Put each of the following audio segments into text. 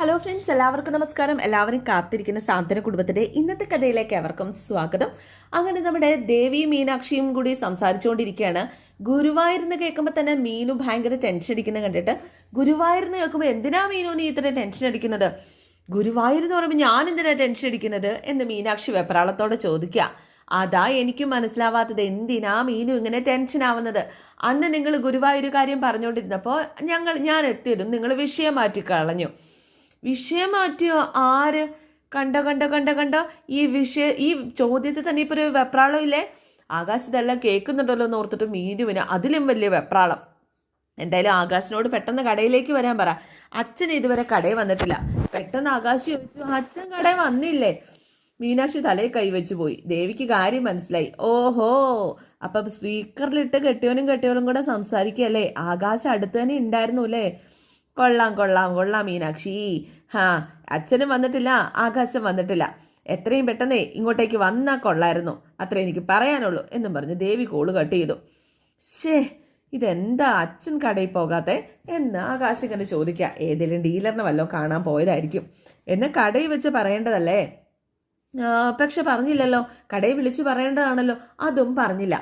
Hello friends എല്ലാവർക്കും നമസ്കാരം. എല്ലാവരും കാത്തിരിക്കുന്ന സാന്ത്വന കുടുംബത്തിന്റെ ഇന്നത്തെ കഥയിലേക്ക് അവർക്കും സ്വാഗതം. അങ്ങനെ നമ്മുടെ ദേവിയും മീനാക്ഷിയും കൂടി സംസാരിച്ചുകൊണ്ടിരിക്കുകയാണ്. ഗുരുവായൂരിന്ന് കേൾക്കുമ്പോൾ തന്നെ മീനു ഭയങ്കര ടെൻഷൻ അടിക്കുന്നത് കണ്ടിട്ട്. ഗുരുവായൂരിന്ന് കേൾക്കുമ്പോൾ എന്തിനാ മീനു നീ ഇത്ര ടെൻഷൻ അടിക്കുന്നത്? ഗുരുവായൂർ എന്ന് പറയുമ്പോൾ ഞാൻ എന്തിനാ ടെൻഷൻ അടിക്കുന്നത്? എന്ന് മീനാക്ഷി വെപ്രാളത്തോടെ ചോദിക്കുക. അതാ എനിക്കും മനസ്സിലാവാത്തത് എന്തിനാ മീനു ഇങ്ങനെ ടെൻഷൻ ആവുന്നത്? അന്ന് നിങ്ങൾ ഗുരുവായൂർ കാര്യം പറഞ്ഞുകൊണ്ടിരുന്നപ്പോൾ ഞങ്ങൾ ഞാൻ എത്തിയതും നിങ്ങൾ വിഷയം മാറ്റി കളഞ്ഞു വിഷയം മാറ്റിയോ? ആര്? കണ്ടോ കണ്ടോ കണ്ടോ കണ്ടോ? ഈ വിഷയ ഈ ചോദ്യത്തിൽ തന്നെ ഇപ്പൊ ഒരു വെപ്രാളം ഇല്ലേ? ആകാശ് ഇതെല്ലാം കേൾക്കുന്നുണ്ടല്ലോ എന്ന് ഓർത്തിട്ട് മീനുവിന് അതിലും വലിയ വെപ്രാളം. എന്തായാലും ആകാശിനോട് പെട്ടെന്ന് കടയിലേക്ക് വരാൻ പറ. അച്ഛൻ ഇതുവരെ കടയിൽ വന്നിട്ടില്ല. പെട്ടെന്ന് ആകാശ് ചോദിച്ചു അച്ഛൻ കടയിൽ വന്നില്ലേ? മീനാക്ഷി തലയിൽ കൈവച്ച് പോയി. ദേവിക്ക് കാര്യം മനസ്സിലായി. ഓഹോ അപ്പം സ്പീക്കറിലിട്ട് കെട്ടിയവനും കെട്ടിയവനും കൂടെ സംസാരിക്കല്ലേ? ആകാശം അടുത്ത് തന്നെ ഉണ്ടായിരുന്നു അല്ലേ? കൊള്ളാം കൊള്ളാം കൊള്ളാം മീനാക്ഷി. ഹാ അച്ഛനും വന്നിട്ടില്ല ആകാശം വന്നിട്ടില്ല. എത്രയും പെട്ടെന്നേ ഇങ്ങോട്ടേക്ക് വന്നാൽ കൊള്ളായിരുന്നു. അത്ര എനിക്ക് പറയാനുള്ളൂ എന്നും പറഞ്ഞ് ദേവി കോൾ കട്ട് ചെയ്തു. ശേ ഇതെന്താ അച്ഛൻ കടയിൽ പോകാത്തെ? എന്ന് ആകാശം ഇങ്ങനെ ചോദിക്കുക ഏതെങ്കിലും ഡീലറിനെ വല്ലതും കാണാൻ പോയതായിരിക്കും. എന്നെ കടയിൽ വെച്ച് പറയേണ്ടതല്ലേ? പക്ഷെ പറഞ്ഞില്ലല്ലോ. കടയിൽ വിളിച്ചു പറയേണ്ടതാണല്ലോ. അതും പറഞ്ഞില്ല.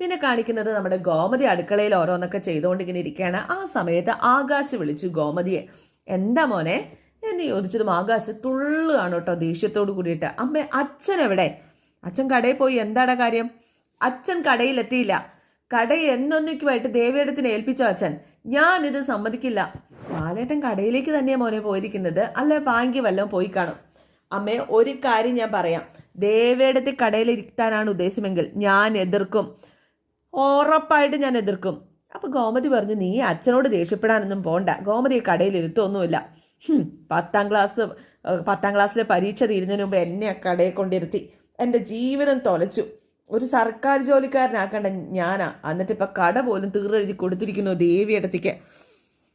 പിന്നെ കാണിക്കുന്നത് നമ്മുടെ ഗോമതി അടുക്കളയിൽ ഓരോന്നൊക്കെ ചെയ്തുകൊണ്ട് ഇങ്ങനെ ഇരിക്കുകയാണ്. ആ സമയത്ത് ആകാശ് വിളിച്ചു ഗോമതിയെ എന്താ മോനെ? എന്ന് ചോദിച്ചതും ആകാശ് തുള്ളുകയാണ് കേട്ടോ ദേഷ്യത്തോട് കൂടിയിട്ട്. അമ്മ അച്ഛൻ എവിടെ അച്ഛൻ കടയിൽ പോയി എന്താടാ കാര്യം? അച്ഛൻ കടയിലെത്തിയില്ല. കടയിൽ എന്നൊന്നിക്കുമായിട്ട് ദേവിയടത്തിന് ഏൽപ്പിച്ചോ അച്ഛൻ? ഇത് സമ്മതിക്കില്ല. ബാലേട്ടൻ കടയിലേക്ക് തന്നെയാണ് മോനെ പോയിരിക്കുന്നത്. അല്ല ബാങ്കി വല്ലതും പോയി കാണും. അമ്മേ ഒരു കാര്യം ഞാൻ പറയാം. ദേവയുടെ കടയിലിരിക്കാനാണ് ഉദ്ദേശമെങ്കിൽ ഞാൻ എതിർക്കും. ഉറപ്പായിട്ട് ഞാൻ എതിർക്കും. അപ്പൊ ഗോമതി പറഞ്ഞു നീ അച്ഛനോട് ദേഷ്യപ്പെടാനൊന്നും പോണ്ട. ഗോമതി കടയിൽ ഇരുത്തൊന്നുമില്ല. പത്താം ക്ലാസ് പത്താം ക്ലാസ്സിലെ പരീക്ഷ തീരുന്നതിന് മുമ്പ് എന്നെ ആ കടയിൽ കൊണ്ടിരുത്തി. എന്റെ ജീവിതം തൊലച്ചു. ഒരു സർക്കാർ ജോലിക്കാരനാക്കേണ്ട ഞാനാ. എന്നിട്ട് ഇപ്പം കട പോലും തീർഴുതി കൊടുത്തിരിക്കുന്നു ദേവിയടത്തേക്ക്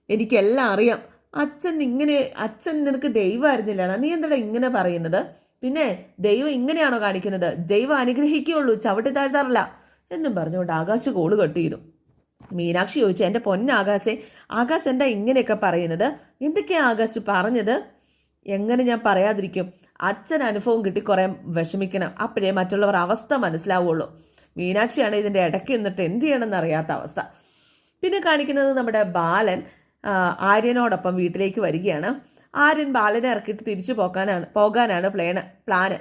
എനിക്കെല്ലാം അറിയാം. അച്ഛൻ ഇങ്ങനെ അച്ഛൻ നിനക്ക് ദൈവമായിരുന്നില്ലാണ് നീ എന്താ ഇങ്ങനെ പറയുന്നത്? പിന്നെ ദൈവം ഇങ്ങനെയാണോ കാണിക്കുന്നത്? ദൈവം അനുഗ്രഹിക്കുകയുള്ളൂ ചവിട്ടി താഴ്ത്താറില്ല. എന്നും പറഞ്ഞുകൊണ്ട് ആകാശ് കോൾ കട്ട് ചെയ്തു മീനാക്ഷി ചോദിച്ചു എന്റെ പൊന്നാകാശെ ആകാശ് എന്താ ഇങ്ങനെയൊക്കെ പറയുന്നത്? എന്തൊക്കെയാ ആകാശ് പറഞ്ഞത്? എങ്ങനെ ഞാൻ പറയാതിരിക്കും? അച്ഛൻ അനുഭവം കിട്ടി കുറേ വിഷമിക്കണം. അപ്പോഴേ മറ്റുള്ളവർ അവസ്ഥ മനസ്സിലാവുള്ളൂ. മീനാക്ഷിയാണ് ഇതിന്റെ ഇടയ്ക്ക് നിന്നിട്ട് എന്ത് ചെയ്യണമെന്ന് അറിയാത്ത അവസ്ഥ. പിന്നെ കാണിക്കുന്നത് നമ്മുടെ ബാലൻ ആര്യനോടൊപ്പം വീട്ടിലേക്ക് വരികയാണ്. ആര്യൻ ബാലനെ ഇറക്കിയിട്ട് തിരിച്ചു പോകാനാണ് പോകാനാണ് പ്ലേന് പ്ലാന്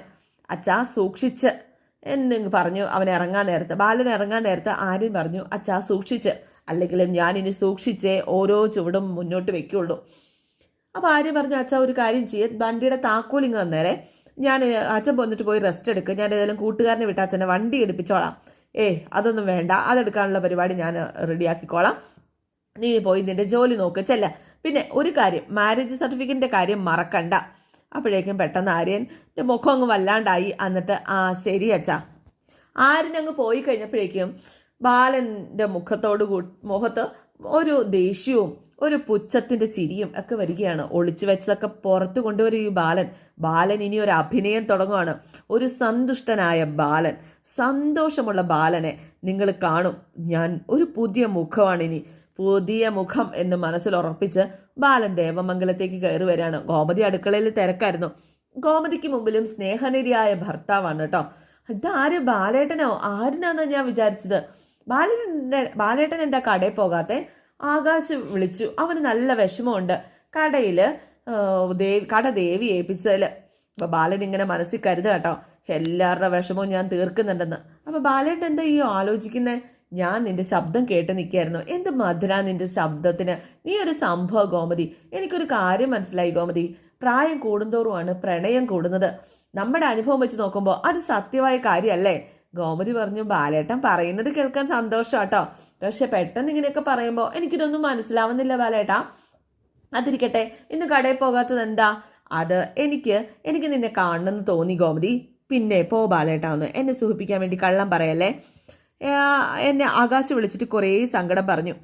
അച്ഛാ സൂക്ഷിച്ച്. എന്ന് പറഞ്ഞു അവൻ ഇറങ്ങാൻ നേരത്ത്. ബാലൻ ഇറങ്ങാൻ നേരത്ത് ആര്യൻ പറഞ്ഞു അച്ഛാ സൂക്ഷിച്ച്. അല്ലെങ്കിലും ഞാൻ ഇനി സൂക്ഷിച്ചേ ഓരോ ചുവടും മുന്നോട്ട് വെക്കുള്ളൂ അപ്പോൾ ആര്യൻ പറഞ്ഞു അച്ഛാ ഒരു കാര്യം ചെയ്യ. വണ്ടിയുടെ താക്കോലിങ് തന്നേരെ. ഞാൻ അച്ഛൻ പോന്നിട്ട് പോയി റെസ്റ്റ് എടുക്കുക ഞാൻ ഏതെങ്കിലും കൂട്ടുകാരനെ വിട്ട് അച്ഛനെ വണ്ടി എടുപ്പിച്ചോളാം. ഏ അതൊന്നും വേണ്ട. അതെടുക്കാനുള്ള പരിപാടി ഞാൻ റെഡിയാക്കിക്കോളാം. നീ പോയി നിന്റെ ജോലി നോക്ക്. ചെല്ല. പിന്നെ ഒരു കാര്യം മാരേജ് സർട്ടിഫിക്കറ്റിന്റെ കാര്യം മറക്കണ്ട. അപ്പോഴേക്കും പെട്ടെന്ന് ആര്യന്റെ മുഖം അങ്ങ് വല്ലാണ്ടായി. എന്നിട്ട് ആ ശരി അച്ഛാ. ആര്യൻ അങ്ങ് പോയി കഴിഞ്ഞപ്പോഴേക്കും ബാലന്റെ മുഖത്തോട് കൂ മുഖത്ത് ഒരു ദേഷ്യവും ഒരു പുച്ഛത്തിന്റെ ചിരിയും ഒക്കെ വരികയാണ്. ഒളിച്ചു വെച്ചതൊക്കെ പുറത്തു കൊണ്ടുവരും ഈ ബാലൻ. ബാലൻ ഇനി ഒരു അഭിനയം തുടങ്ങുകയാണ് ഒരു സന്തുഷ്ടനായ ബാലൻ. സന്തോഷമുള്ള ബാലനെ നിങ്ങൾ കാണും. ഞാൻ ഒരു പുതിയ മുഖമാണ് ഇനി പുതിയ മുഖം എന്ന് മനസ്സിൽ ഉറപ്പിച്ച് ബാലൻ ദേവമംഗലത്തേക്ക് കയറി വരികയാണ്. ഗോമതി അടുക്കളയിൽ തിരക്കായിരുന്നു. ഗോമതിക്ക് മുമ്പിലും സ്നേഹനിധിയായ ഭർത്താവാണ് കേട്ടോ. ഇതാര് ബാലേട്ടനോ? ആരിനാന്നോ ഞാൻ വിചാരിച്ചത്? ബാലേട്ടന്റെ ബാലേട്ടൻ എന്താ കടയിൽ പോകാത്തെ? ആകാശ് വിളിച്ചു. അവന് നല്ല വിഷമമുണ്ട്. കടയിൽ ദേവി കട ദേവി ഏൽപ്പിച്ചതിൽ അപ്പോൾ ബാലൻ ഇങ്ങനെ മനസ്സിൽ കരുതുക കേട്ടോ. എല്ലാവരുടെ വിഷമവും ഞാൻ തീർക്കുന്നുണ്ടെന്ന്. അപ്പോൾ ബാലേട്ടൻ എന്താ ഈ ആലോചിക്കുന്നത് ഞാൻ നിന്റെ ശബ്ദം കേട്ട് നിൽക്കായിരുന്നു എന്ത് മധുര നിന്റെ ശബ്ദത്തിന്? നീ ഒരു സംഭവ ഗോമതി. എനിക്കൊരു കാര്യം മനസ്സിലായി ഗോമതി. പ്രായം കൂടുന്തോറുമാണ് പ്രണയം കൂടുന്നത്. നമ്മുടെ അനുഭവം വെച്ച് നോക്കുമ്പോൾ അത് സത്യമായ കാര്യമല്ലേ ഗോമതി പറഞ്ഞു ബാലേട്ടൻ പറയുന്നത് കേൾക്കാൻ സന്തോഷം കേട്ടോ പക്ഷെ പെട്ടെന്ന് ഇങ്ങനെയൊക്കെ പറയുമ്പോൾ എനിക്കിതൊന്നും മനസ്സിലാവുന്നില്ല ബാലേട്ടാ. അതിരിക്കട്ടെ ഇന്ന് കടയിൽ പോകാത്തത് എന്താ? അത് എനിക്ക് എനിക്ക് നിന്നെ കാണണമെന്ന് തോന്നി ഗോമതി. പിന്നെ പോ ബാലേട്ടാ ഒന്ന് എന്നെ സൂഹിപ്പിക്കാൻ വേണ്ടി കള്ളം പറയല്ലേ? എന്നെ ആകാശ് വിളിച്ചിട്ട് കുറേ സങ്കടം പറഞ്ഞു.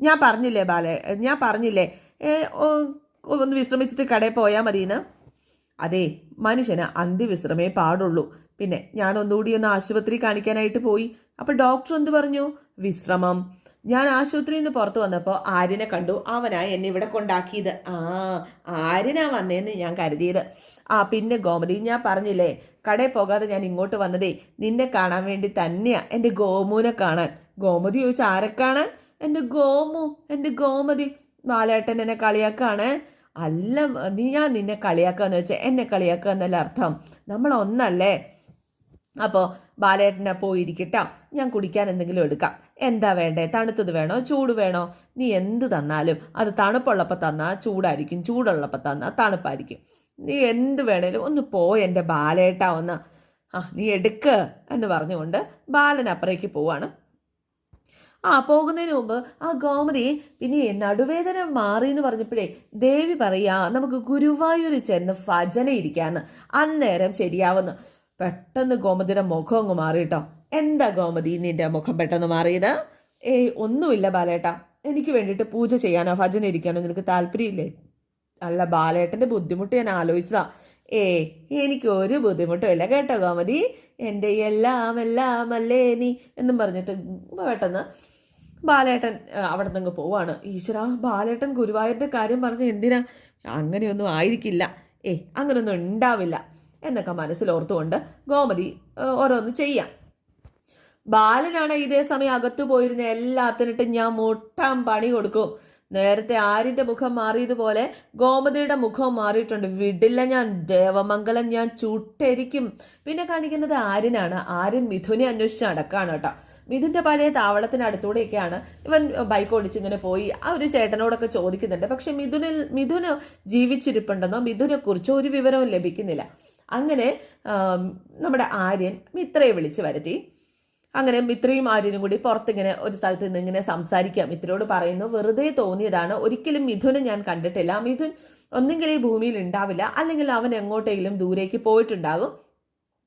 ഞാൻ പറഞ്ഞില്ലേ ബാലെ ഞാൻ പറഞ്ഞില്ലേ ഒന്ന് വിശ്രമിച്ചിട്ട് കടയിൽ പോയാൽ മതിയെന്ന്? അതെ മനുഷ്യന് അന്ത്യവിശ്രമേ പാടുള്ളൂ. പിന്നെ ഞാൻ ഒന്നുകൂടി ഒന്ന് ആശുപത്രി കാണിക്കാനായിട്ട് പോയി. അപ്പോൾ ഡോക്ടർ എന്ത് പറഞ്ഞു? വിശ്രമം. ഞാൻ ആശുപത്രിയിൽ നിന്ന് പുറത്ത് വന്നപ്പോൾ ആര്യനെ കണ്ടു. അവനാ എന്നെ ഇവിടെ കൊണ്ടാക്കിയത്. ആ ആര്യനാ വന്നേന്ന് ഞാൻ കരുതിയത്. ആ പിന്നെ ഗോമതി ഞാൻ പറഞ്ഞില്ലേ കടയിൽ പോകാതെ ഞാൻ ഇങ്ങോട്ട് വന്നതേ നിന്നെ കാണാൻ വേണ്ടി തന്നെയാ എന്റെ ഗോമുവിനെ കാണാൻ. ഗോമതി ചോദിച്ചാൽ ആരെ കാണാൻ? എന്റെ ഗോമു എന്റെ ഗോമതി. ബാലേട്ടൻ എന്നെ കളിയാക്കാണ്. അല്ല നീ ഞാൻ നിന്നെ കളിയാക്കാന്ന് വെച്ചാൽ എന്നെ കളിയാക്കുക എന്നല്ല അർത്ഥം. നമ്മൾ ഒന്നല്ലേ? അപ്പോൾ ബാലേട്ടനെ പോയിരിക്കട്ടോ. ഞാൻ കുടിക്കാൻ എന്തെങ്കിലും എടുക്കാം. എന്താ വേണ്ടേ? തണുത്തത് വേണോ? ചൂട് വേണോ? നീ എന്ത് തന്നാലും. അത് തണുപ്പുള്ളപ്പോൾ തന്നാൽ ചൂടായിരിക്കും. ചൂടുള്ളപ്പോൾ തന്നാൽ തണുപ്പായിരിക്കും. നീ എന്ത് വേണേലും ഒന്ന് പോ എന്റെ ബാലേട്ട ഒന്ന്. ആ നീ എടുക്ക് എന്ന് പറഞ്ഞുകൊണ്ട് ബാലൻ അപ്പുറേക്ക് പോവാണ്. ആ പോകുന്നതിന് മുമ്പ് ആ ഗോമതി പിന്നെ നടുവേദന മാറി എന്ന് പറഞ്ഞപ്പോഴേ ദേവി പറയാ നമുക്ക് ഗുരുവായൂർ ചെന്ന് ഭജന ഇരിക്കാന്ന് അന്നേരം ശരിയാവുന്നു. പെട്ടെന്ന് ഗോമതിയുടെ മുഖം അങ്ങ് മാറിയിട്ടോ. എന്താ ഗോമതി നിന്റെ മുഖം പെട്ടെന്ന് മാറിയത്? ഏയ് ഒന്നുമില്ല ബാലേട്ടാ. എനിക്ക് വേണ്ടിയിട്ട് പൂജ ചെയ്യാനോ ഭജന ഇരിക്കാനോ നിനക്ക് താല്പര്യമില്ലേ? അല്ല ബാലേട്ടന്റെ ബുദ്ധിമുട്ട് ഞാൻ ആലോചിച്ചതാ. ഏ എനിക്ക് ഒരു ബുദ്ധിമുട്ടും ഇല്ല കേട്ടോ ഗോമതി. എന്റെ എല്ലാം എല്ലാം അല്ലേ നീ എന്നും പറഞ്ഞിട്ട് പെട്ടെന്ന് ബാലേട്ടൻ അവിടെ നിന്ന് പോവാണ്. ഈശ്വര ബാലേട്ടൻ ഗുരുവായൂരിന്റെ കാര്യം പറഞ്ഞ് എന്തിനാ? അങ്ങനെയൊന്നും ആയിരിക്കില്ല. ഏ അങ്ങനെയൊന്നും ഉണ്ടാവില്ല എന്നൊക്കെ മനസ്സിലോർത്തുകൊണ്ട് ഗോമതി ഓരോന്ന് ചെയ്യാം. ബാലനാണ് ഇതേ സമയം അകത്തു പോയിരുന്ന എല്ലാത്തിനിട്ടും ഞാൻ മുട്ടാൻ പണി കൊടുക്കും. നേരത്തെ ആര്യന്റെ മുഖം മാറിയതുപോലെ ഗോമതിയുടെ മുഖം മാറിയിട്ടുണ്ട്. വിടില്ല ഞാൻ ദേവമംഗലം ഞാൻ ചുട്ടരിക്കും. പിന്നെ കാണിക്കുന്നത് ആര്യനാണ്. ആര്യൻ മിഥുനെ അന്വേഷിച്ച് നടക്കാണ് കേട്ടോ. മിഥുന്റെ പഴയ താവളത്തിനടുത്തൂടെയൊക്കെയാണ് ഇവൻ ബൈക്ക് ഓടിച്ച് ഇങ്ങനെ പോയി. ആ ഒരു ചേട്ടനോടൊക്കെ ചോദിക്കുന്നുണ്ട്. പക്ഷെ മിഥുനിൽ മിഥുന് ജീവിച്ചിരിപ്പുണ്ടെന്നോ? മിഥുനെ കുറിച്ചോ ഒരു വിവരവും ലഭിക്കുന്നില്ല. അങ്ങനെ നമ്മുടെ ആര്യൻ മിത്രയെ വിളിച്ചു വരുത്തി. അങ്ങനെ മിത്രയും ആര്യനും കൂടി പുറത്തിങ്ങനെ ഒരു സ്ഥലത്ത് നിന്ന് ഇങ്ങനെ സംസാരിക്കാം മിത്രയോട് പറയുന്നു വെറുതെ തോന്നിയതാണ്. ഒരിക്കലും മിഥുനെ ഞാൻ കണ്ടിട്ടില്ല. മിഥുൻ ഒന്നെങ്കിൽ ഈ ഭൂമിയിൽ ഉണ്ടാവില്ല. അല്ലെങ്കിൽ അവൻ എങ്ങോട്ടെങ്കിലും ദൂരേക്ക് പോയിട്ടുണ്ടാകും.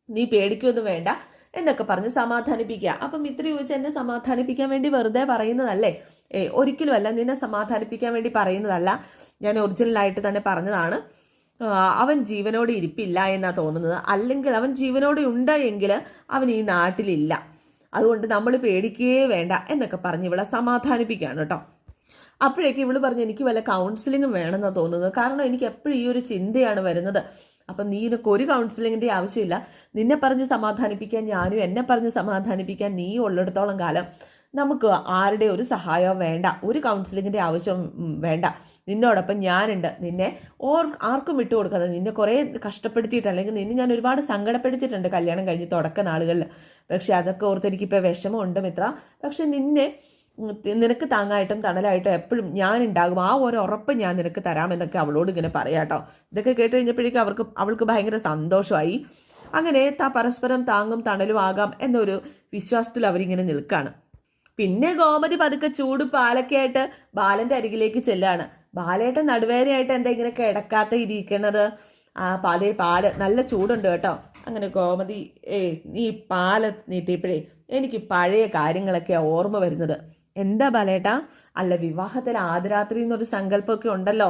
നീ പേടിക്കൊന്നും വേണ്ട എന്നൊക്കെ പറഞ്ഞ് സമാധാനിപ്പിക്കുക. അപ്പം മിത്ര ചോദിച്ച എന്നെ സമാധാനിപ്പിക്കാൻ വേണ്ടി വെറുതെ പറയുന്നതല്ലേ? ഏ ഒരിക്കലും അല്ല നിന്നെ സമാധാനിപ്പിക്കാൻ വേണ്ടി പറയുന്നതല്ല. ഞാൻ ഒറിജിനലായിട്ട് തന്നെ പറഞ്ഞതാണ്. അവൻ ജീവനോടെ ഇരിപ്പില്ല എന്നാ തോന്നുന്നത്. അല്ലെങ്കിൽ അവൻ ജീവനോടെ ഉണ്ട് എങ്കിൽ അവൻ ഈ നാട്ടിലില്ല. അതുകൊണ്ട് നമ്മൾ പേടിക്കേ വേണ്ട എന്നൊക്കെ പറഞ്ഞ് ഇവളെ സമാധാനിപ്പിക്കുകയാണ് കേട്ടോ. അപ്പോഴേക്ക് ഇവൾ പറഞ്ഞു എനിക്ക് വല്ല കൗൺസിലിങ്ങും വേണമെന്നാണ് തോന്നുന്നത്. കാരണം എനിക്ക് എപ്പോഴും ഈ ഒരു ചിന്തയാണ് വരുന്നത്. അപ്പം നീ നിനക്ക് ഒരു കൗൺസിലിങ്ങിന്റെ ആവശ്യമില്ല. നിന്നെ പറഞ്ഞ് സമാധാനിപ്പിക്കാൻ ഞാനും എന്നെ പറഞ്ഞ് സമാധാനിപ്പിക്കാൻ നീ ഉള്ളിടത്തോളം കാലം നമുക്ക് ആരുടെ ഒരു സഹായവും വേണ്ട. ഒരു കൗൺസിലിങ്ങിന്റെ ആവശ്യം വേണ്ട. നിന്നോടൊപ്പം ഞാനുണ്ട്. നിന്നെ ഓർ ആർക്കും വിട്ടു കൊടുക്കാതെ നിന്നെ കുറേ കഷ്ടപ്പെടുത്തിയിട്ട് അല്ലെങ്കിൽ നിന്നെ ഞാൻ ഒരുപാട് സങ്കടപ്പെടുത്തിയിട്ടുണ്ട് കല്യാണം കഴിഞ്ഞ് തുടക്ക നാളുകളിൽ പക്ഷേ അതൊക്കെ ഓർത്ത് എനിക്കിപ്പോൾ വിഷമമുണ്ട് മിത്ര. പക്ഷെ നിന്നെ നിനക്ക് താങ്ങായിട്ടും തണലായിട്ടും എപ്പോഴും ഞാൻ ഉണ്ടാകും ആ ഒരു ഉറപ്പ് ഞാൻ നിനക്ക് തരാമെന്നൊക്കെ അവളോട് ഇങ്ങനെ പറയാട്ടോ ഇതൊക്കെ കേട്ട് കഴിഞ്ഞപ്പോഴേക്കും അവർക്ക് അവൾക്ക് ഭയങ്കര സന്തോഷമായി. അങ്ങനെ താ പരസ്പരം താങ്ങും തണലും ആകാം എന്നൊരു വിശ്വാസത്തിൽ അവരിങ്ങനെ നിൽക്കുകയാണ് പിന്നെ ഗോമതി പതുക്കെ ചൂട് പാലൊക്കെ ആയിട്ട് ബാലന്റെ അരികിലേക്ക് ചെല്ലാണ്. ബാലേട്ടൻ നടുവേദനയായിട്ട് എന്താ ഇങ്ങനെ കിടക്കാത്ത ഇരിക്കണത്? ആ പാലേ പാൽ. നല്ല ചൂടുണ്ട് കേട്ടോ. അങ്ങനെ ഗോമതി ഏ നീ പാൽ നീട്ടിയപ്പോഴേ എനിക്ക് പഴയ കാര്യങ്ങളൊക്കെ ഓർമ്മ വരുന്നത്. എന്താ ബാലേട്ടാ? അല്ല വിവാഹത്തിൽ ആദ്യരാത്രി എന്നൊരു സങ്കല്പമൊക്കെ ഉണ്ടല്ലോ.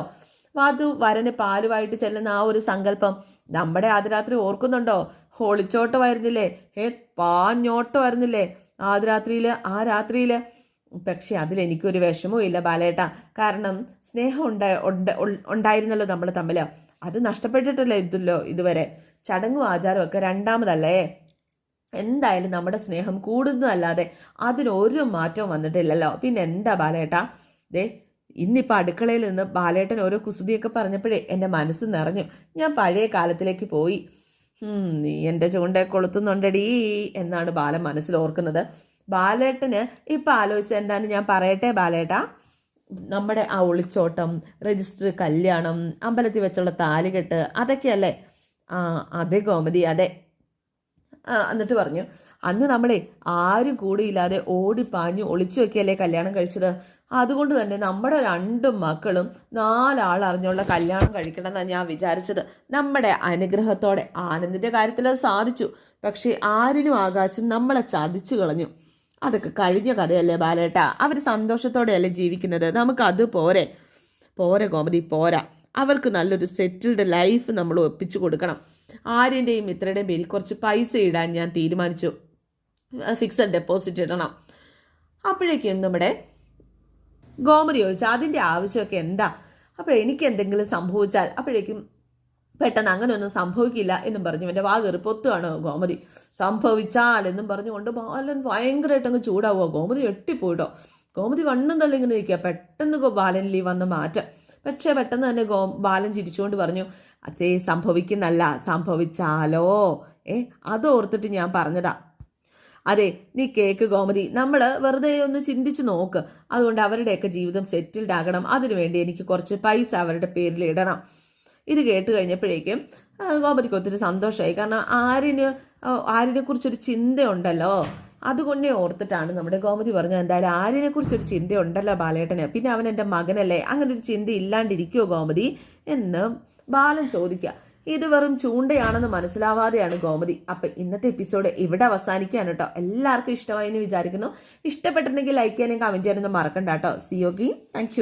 വാതു വരന് പാലുമായിട്ട് ചെല്ലുന്ന ആ ഒരു സങ്കല്പം നമ്മുടെ ആദ്യരാത്രി ഓർക്കുന്നുണ്ടോ? ഹോളിച്ചോട്ടമായിരുന്നില്ലേ ഏ പാഞ്ഞോട്ടമായിരുന്നില്ലേ ആദ്യരാത്രിയിൽ ആ രാത്രിയിൽ പക്ഷെ അതിലെനിക്കൊരു വിഷമവും ഇല്ല ബാലേട്ട. കാരണം സ്നേഹം ഉണ്ടായി ഉണ്ടായിരുന്നല്ലോ നമ്മൾ തമ്മിൽ അത് നഷ്ടപ്പെട്ടിട്ടല്ലോ ഇതല്ലോ ഇതുവരെ. ചടങ്ങും ആചാരവും ഒക്കെ രണ്ടാമതല്ലേ? എന്തായാലും നമ്മുടെ സ്നേഹം കൂടുന്നതല്ലാതെ അതിനൊരു മാറ്റവും വന്നിട്ടില്ലല്ലോ. പിന്നെ എന്താ ബാലേട്ട? ദേ ഇന്നിപ്പോൾ അടുക്കളയിൽ നിന്ന് ബാലേട്ടൻ ഓരോ കുസൃതിയൊക്കെ പറഞ്ഞപ്പോഴേ എന്റെ മനസ്സ് നിറഞ്ഞു. ഞാൻ പഴയ കാലത്തിലേക്ക് പോയി. നീ എന്റെ ചൂണ്ടെ കൊളുത്തുന്നുണ്ടടി എന്നാണ് ബാലൻ മനസ്സിൽ ഓർക്കുന്നത്. ബാലേട്ടന് ഇപ്പം ആലോചിച്ച് എന്താണെന്ന് ഞാൻ പറയട്ടെ ബാലേട്ടാ? നമ്മുടെ ആ ഒളിച്ചോട്ടം രജിസ്റ്റർ കല്യാണം അമ്പലത്തിൽ വെച്ചുള്ള താലികെട്ട് അതൊക്കെയല്ലേ? ആ അതെ ഗോമതി അതെ. എന്നിട്ട് പറഞ്ഞു അന്ന് നമ്മളെ ആരും കൂടിയില്ലാതെ ഓടിപ്പാഞ്ഞ് ഒളിച്ചു വെക്കിയല്ലേ കല്യാണം കഴിച്ചത്? അതുകൊണ്ട് തന്നെ നമ്മുടെ രണ്ട് മക്കളും നാലാൾ അറിഞ്ഞുള്ള കല്യാണം കഴിക്കണം എന്നാണ് ഞാൻ വിചാരിച്ചത്. നമ്മുടെ അനുഗ്രഹത്തോടെ ആനന്ദിന്റെ കാര്യത്തിൽ അത് സാധിച്ചു. പക്ഷേ ആരിനും ആകാശം നമ്മളെ ചതിച്ചു കളഞ്ഞു. അതൊക്കെ കഴിഞ്ഞ കഥയല്ലേ ബാലേട്ട? അവർ സന്തോഷത്തോടെയല്ലേ ജീവിക്കുന്നത്? നമുക്ക് അത് പോരെ. പോരെ കോമതി പോരാ. അവർക്ക് നല്ലൊരു സെറ്റിൽഡ് ലൈഫ് നമ്മൾ ഒപ്പിച്ചു കൊടുക്കണം. ആര്യന്റെയും മിത്രയുടെയും പേരിൽ കുറച്ച് പൈസ ഇടാൻ ഞാൻ തീരുമാനിച്ചു. ഫിക്സഡ് ഡെപ്പോസിറ്റ് ഇടണം. അപ്പോഴേക്കും നമ്മുടെ ഗോമതി ചോദിച്ചു അതിന്റെ ആവശ്യമൊക്കെ എന്താ? അപ്പോൾ എനിക്ക് എന്തെങ്കിലും സംഭവിച്ചാൽ? അപ്പോഴേക്കും പെട്ടെന്ന് അങ്ങനെയൊന്നും സംഭവിക്കില്ല എന്നും പറഞ്ഞു. എന്റെ വാ കയറി പൊത്തുകയാണ് ഗോമതി. സംഭവിച്ചാൽ എന്നും പറഞ്ഞുകൊണ്ട് ബാലൻ ഭയങ്കരമായിട്ട് അങ്ങ് ചൂടാവുക ഗോമതി എട്ടിപ്പോയിട്ടോ. ഗോമതി കണ്ണും തള്ളി ഇങ്ങനെ നിൽക്കുക. പെട്ടെന്ന് ബാലനിൽ വന്ന് മാറ്റം. പക്ഷേ പെട്ടെന്ന് തന്നെ ഗോ ബാലൻ ചിരിച്ചുകൊണ്ട് പറഞ്ഞു അച്ഛേ സംഭവിക്കുന്നല്ല. സംഭവിച്ചാലോ? ഏ അത് ഓർത്തിട്ട് ഞാൻ പറഞ്ഞതാ. അതെ നീ കേക്ക് ഗോമതി. നമ്മൾ വെറുതെ ഒന്ന് ചിന്തിച്ച് നോക്ക്. അതുകൊണ്ട് അവരുടെയൊക്കെ ജീവിതം സെറ്റിൽഡ് ആകണം. അതിനുവേണ്ടി എനിക്ക് കുറച്ച് പൈസ അവരുടെ പേരിൽ ഇടണം. ഇത് കേട്ട് കഴിഞ്ഞപ്പോഴേക്കും ഗോപതിക്ക് ഒത്തിരി സന്തോഷമായി. കാരണം ആരിന് ആരിനെക്കുറിച്ചൊരു ആരിനെ കുറിച്ചൊരു ചിന്തയുണ്ടല്ലോ. അതുകൊണ്ടേ ഓർത്തിട്ടാണ് നമ്മുടെ ഗോമതി പറഞ്ഞു എന്തായാലും ആരിനെ കുറിച്ചൊരു ചിന്തയുണ്ടല്ലോ ബാലേട്ടന്. പിന്നെ അവൻ എന്റെ മകനല്ലേ? അങ്ങനെ ഒരു ചിന്ത ഇല്ലാണ്ടിരിക്കുമോ ഗോമതി? എന്ന് ബാലൻ ചോദിക്കുക. ഇത് വെറും ചൂണ്ടയാണെന്ന് മനസ്സിലാവാതെയാണ് ഗോമതി. അപ്പം ഇന്നത്തെ എപ്പിസോഡ് ഇവിടെ അവസാനിക്കുകയാണ് കേട്ടോ. എല്ലാവർക്കും ഇഷ്ടമായി എന്ന് വിചാരിക്കുന്നു. ഇഷ്ടപ്പെട്ടിട്ടുണ്ടെങ്കിൽ ലൈക്ക് ചെയ്യാനും കമന്റ് ചെയ്യാനൊന്നും മറക്കണ്ട കേട്ടോ. സി യോഗി താങ്ക്